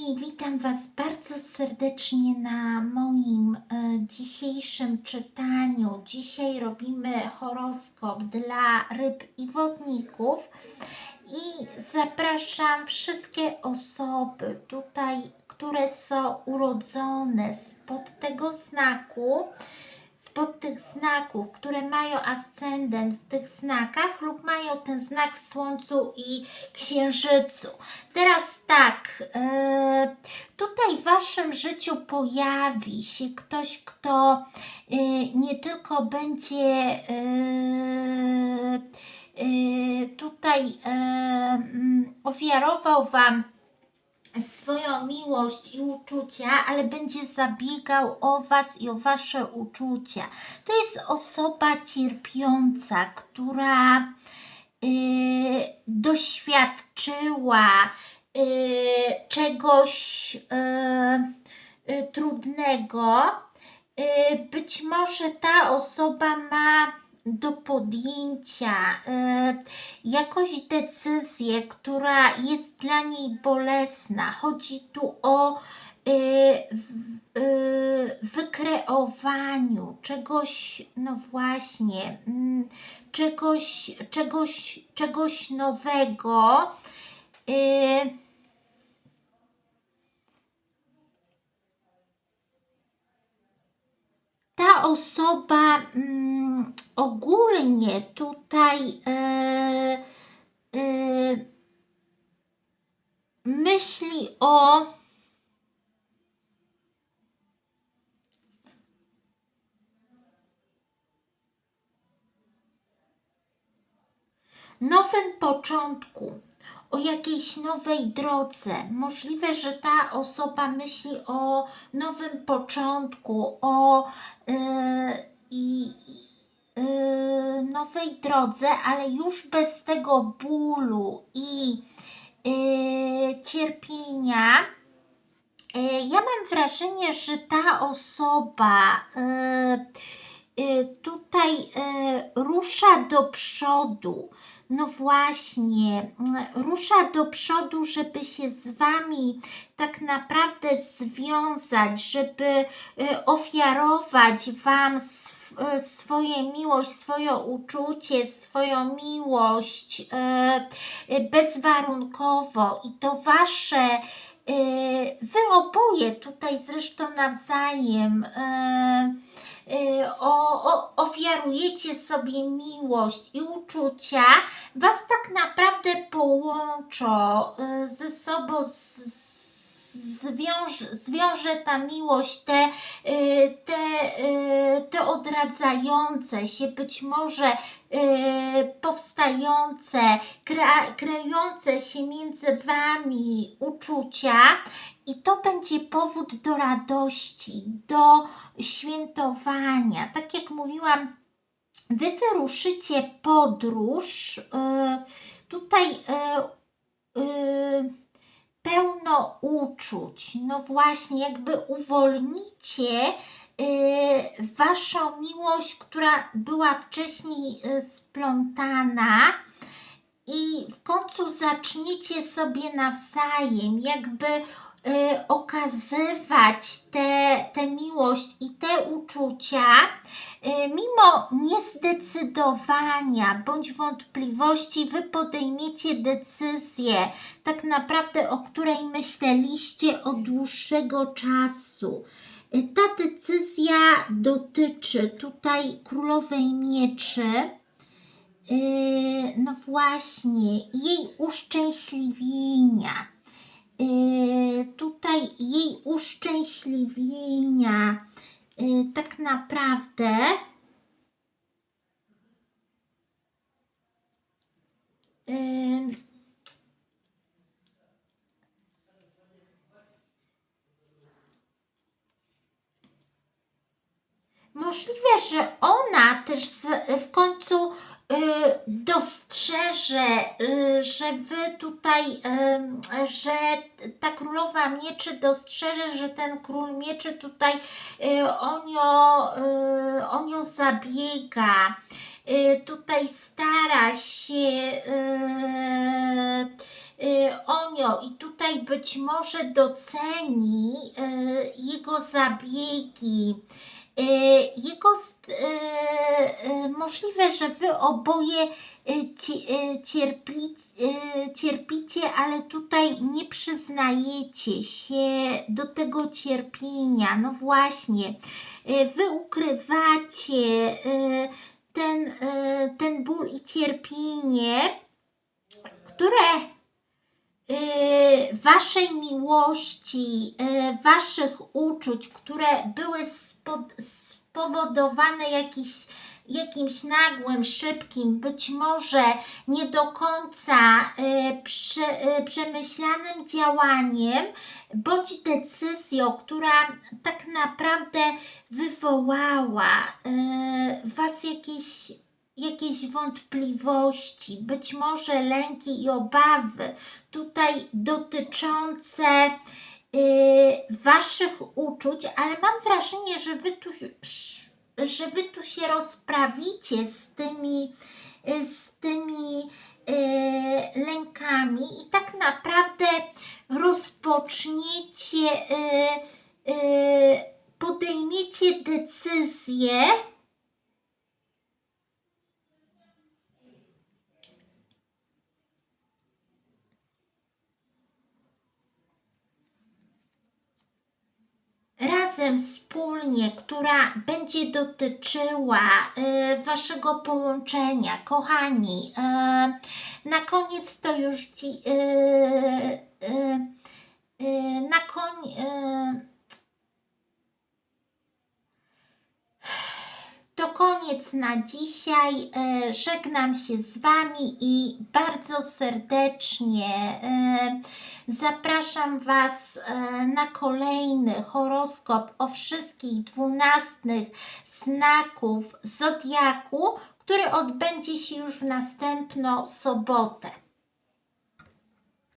witam Was bardzo serdecznie na moim e, dzisiejszym czytaniu. Dzisiaj robimy horoskop dla ryb i wodników i zapraszam wszystkie osoby tutaj, które są urodzone spod tego znaku, spod tych znaków, które mają ascendent w tych znakach lub mają ten znak w Słońcu i Księżycu. Teraz tak, e, tutaj w Waszym życiu pojawi się ktoś, kto e, nie tylko będzie e, tutaj ofiarował Wam swoją miłość i uczucia, ale będzie zabiegał o Was i o Wasze uczucia. To jest osoba cierpiąca, która y, doświadczyła y, czegoś y, y, trudnego. Y, być może ta osoba ma do podjęcia y, jakąś decyzję, która jest dla niej bolesna. Chodzi tu o w- y, wykreowaniu czegoś, no właśnie, mm, czegoś, czegoś, czegoś nowego. Ta osoba mm, ogólnie tutaj e, e, myśli o nowym początku, o jakiejś nowej drodze. Możliwe, że ta osoba myśli o nowym początku, o yy, i, yy, nowej drodze, ale już bez tego bólu i yy, cierpienia. Yy, Ja mam wrażenie, że ta osoba yy, tutaj rusza do przodu. No właśnie, rusza do przodu, żeby się z Wami tak naprawdę związać, żeby y, ofiarować Wam sw- y, swoje miłość, swoje uczucie, swoją miłość y, y, bezwarunkowo. I to Wasze, Wy oboje tutaj zresztą nawzajem o, o, ofiarujecie sobie miłość i uczucia, Was tak naprawdę połączą ze sobą, z- zwiąż, zwiąże ta miłość, te, y, te, y, te odradzające się, być może y, powstające, kre, się między Wami uczucia. I to będzie powód do radości, do świętowania. Tak jak mówiłam, Wy wyruszycie podróż, tutaj pełno uczuć. No właśnie, jakby uwolnicie y, Waszą miłość, która była wcześniej y, splątana i w końcu zaczniecie sobie nawzajem jakby okazywać tę te, miłość i te uczucia, y, mimo niezdecydowania bądź wątpliwości, wy podejmiecie decyzję, tak naprawdę o której myśleliście od dłuższego czasu. Y, Ta decyzja dotyczy tutaj królowej mieczy. No właśnie, jej uszczęśliwienia. Yy, tutaj jej uszczęśliwienia. Yy, tak naprawdę yy, Możliwe, że ona też w końcu dostrzeże, y, że wy tutaj, y, że ta królowa mieczy dostrzeże, że ten król mieczy tutaj y, o, nią, y, o nią zabiega. y, tutaj stara się y, y, Onio i tutaj być może doceni y, jego zabiegi, y, jego st- y, y, możliwe, że wy oboje ci, cierpi, cierpicie, ale tutaj nie przyznajecie się do tego cierpienia. No właśnie, wy ukrywacie ten, ten ból i cierpienie, które waszej miłości, y, waszych uczuć, które były spowodowane jakiś, jakimś nagłym, szybkim, być może nie do końca y, prze, przemyślanym działaniem, bądź decyzją, która tak naprawdę wywołała was jakieś jakieś wątpliwości, być może lęki i obawy tutaj dotyczące y, Waszych uczuć, ale mam wrażenie, że Wy tu, że wy tu się rozprawicie z tymi, y, z tymi y, lękami i tak naprawdę rozpoczniecie, podejmiecie decyzję, razem wspólnie, która będzie dotyczyła y, waszego połączenia, kochani. Y, na koniec to już ci, y, y, y, na koń, y, To koniec na dzisiaj. E, Żegnam się z Wami i bardzo serdecznie e, zapraszam Was e, na kolejny horoskop o wszystkich dwunastnych znaków zodiaku, który odbędzie się już w następną sobotę.